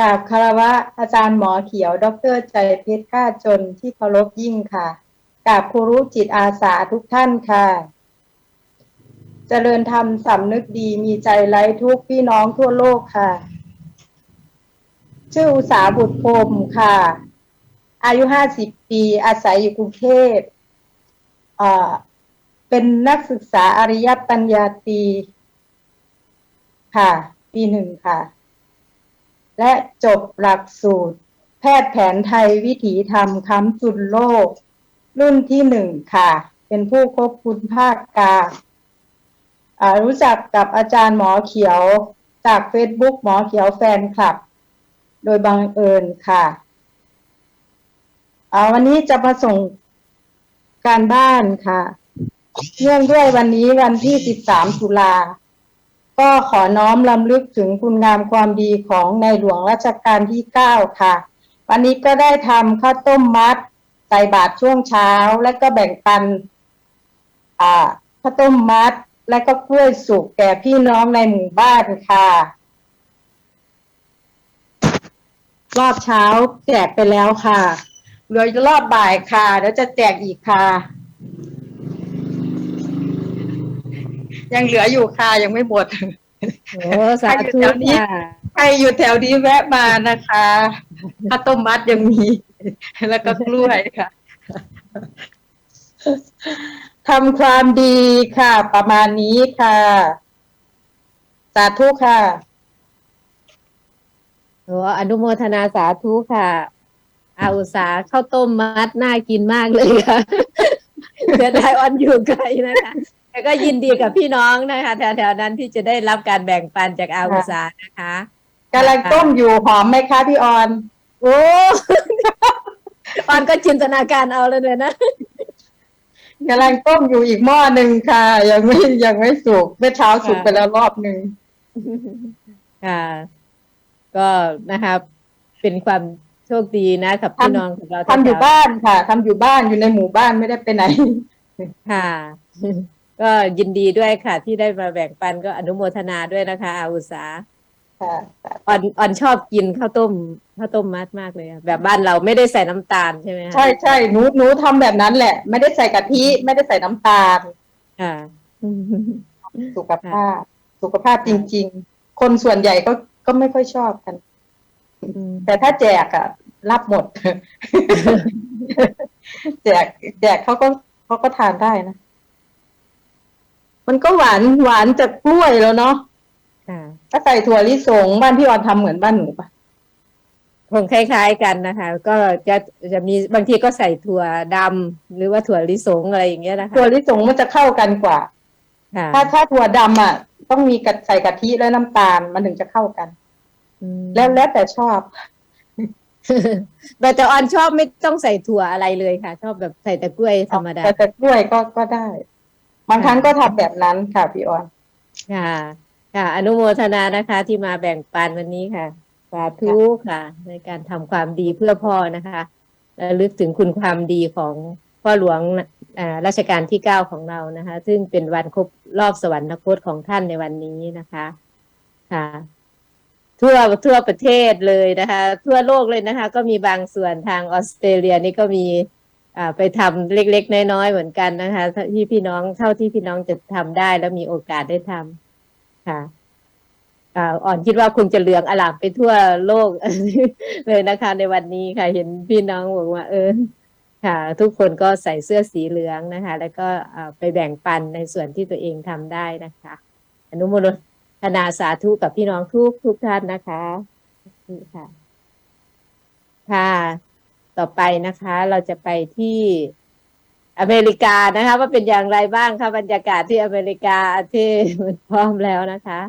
กราบคารวะอาจารย์หมอเขียว ดรใจเพชรค่าจนที่เคารพยิ่งค่ะกราบครูรู้จิตอาสาทุกท่านค่ะ เจริญธรรมสำนึกดีมีใจไร้ทุกข์พี่น้องทั่วโลกค่ะ ชื่ออุสาบุตรพรมค่ะ อายุห้าสิบปีอาศัยอยู่กรุงเทพอ่าเป็นนักศึกษาอริยปัญญาตี ค่ะ ปีหนึ่งค่ะ และจบหลักสูตร แพทย์แผนไทยวิถีธรรมค้ำจุนโลก รุ่นที่หนึ่งค่ะ เป็นผู้ควบคุมภาคกลางรู้จักกับอาจารย์หมอเขียวจากเฟซบุ๊กหมอเขียวแฟนคลับ โดยบังเอิญค่ะวันนี้จะมาส่งการบ้านค่ะ เนื่องด้วยวันนี้วันที่ 13 ตุลา ก็ขอน้อมลำลึกถึงคุณงามความดีของในหลวงรัชกาลที่ 9 ค่ะ วันนี้ก็ได้ทำข้าวต้มมัดใส่บาตรช่วงเช้า และก็แบ่งปันข้าวต้มมัด และก็กล้วยสุกแก่พี่น้องในหมู่บ้านค่ะ รอบเช้าแจกไปแล้วค่ะเหลือรอบบ่ายค่ะเดี๋ยวจะแจกอีกค่ะ ยังเหลืออยู่ค่ะยังไม่หมดโอ้สาธุค่ะใครอยู่แถวนี้แวะมานะคะข้าวต้มมัดยังมี แล้วก็กล้วยค่ะทำความดีค่ะ ประมาณนี้ค่ะ สาธุค่ะโอ้อนุโมทนาสาธุค่ะอาอุตสาห์ข้าวต้มมัดน่ากินมากเลยค่ะเสียดายออนอยู่ไกลนะคะ แต่ก็ยินดีกับพี่น้องนะคะแถวๆนั้นที่จะได้รับการแบ่งปันจากอาอุตสาห์นะคะกำลังต้มอยู่หอมไหมคะพี่ออนโอ้ออนก็จินตนาการเอาเลยนะกำลังต้มอยู่อีกหม้อหนึ่งค่ะ ยังไม่ยังไม่สุกเมื่อเช้าสุกไปแล้วรอบหนึ่งค่ะก็นะครับ เป็นความโชคดีนะกับพี่น้องของเราทำอยู่แถวๆบ้านค่ะทำอยู่บ้านอยู่ในหมู่บ้านไม่ได้ไปไหนค่ะ ก็ยินดีด้วยค่ะ ที่ได้มาแบ่งปันก็อนุโมทนาด้วยนะคะอาอุตสาห์ค่ะอ่อนอ่อนชอบกินข้าวต้มข้าวต้มมัดมากเลยอะแบบบ้านเราไม่ได้ใส่น้ำตาลใช่ไหมคะใช่ใช่หนูหนูทำแบบนั้นแหละ ไม่ได้ใส่กะทิไม่ได้ใส่น้ำตาล ค่ะ สุขภาพ สุขภาพจริง ๆ คนส่วนใหญ่ก็ก็ไม่ค่อยชอบกัน แต่ถ้าแจกอะรับหมด แจกแจกเขาก็เขาก็ทานได้นะ มันก็หวานหวานจากกล้วยแล้วเนาะค่ะถ้าใส่ถั่วลิสงบ้านพี่ออนทำเหมือนบ้านหนูปะคงคล้าย ๆกันนะคะ ก็จะจะมีบางทีก็ใส่ถั่วดำหรือว่าถั่วลิสงอะไรอย่างเงี้ยนะคะถั่วลิสงมันจะเข้ากันกว่าค่ะถ้าถ้าถั่วดำอะ ต้องมีกะใส่กะทิและน้ำตาลมันถึงจะเข้ากันอืมแล้วแล้วแต่ชอบแต่แต่ออนชอบไม่ต้องใส่ถั่วอะไรเลยค่ะ ชอบแบบใส่แต่กล้วยธรรมดาแต่แต่กล้วยก็ก็ได้ บางครั้งก็ทำแบบนั้นค่ะพี่ออน ค่ะ ค่ะ อนุโมทนานะคะ ที่มาแบ่งปันวันนี้ค่ะสาธุค่ะ ในการทำความดีเพื่อพ่อนะคะและลึกถึงคุณความดีของพ่อหลวงรัชกาลที่เก้าของเรานะคะ ซึ่งเป็นวันครบรอบสวรรคตของท่านในวันนี้นะคะ ค่ะ ทั่วทั่วประเทศเลยนะคะ ทั่วโลกเลยนะคะ ก็มีบางส่วนทางออสเตรเลียนี่ก็มี ไปทำเล็กๆ น้อยๆเหมือนกันนะคะที่พี่น้องเท่าที่พี่น้องจะทำได้แล้วมีโอกาสได้ทำค่ะอ่อนคิดว่าคงจะเหลืองอลามไปทั่วโลกเลยนะคะ ในวันนี้ค่ะ เห็นพี่น้องบอกว่า เออค่ะ ทุกคนก็ใส่เสื้อสีเหลืองนะคะ แล้วก็ไปแบ่งปันในส่วนที่ตัวเองทำได้นะคะ อนุโมทนาสาธุกับพี่น้องทุกทุกท่านนะคะนี่ค่ะค่ะ ต่อไปนะคะ เราจะไปที่อเมริกานะคะ ว่าเป็นอย่างไรบ้างคะบรรยากาศที่อเมริกาที่มันพร้อมแล้วนะคะ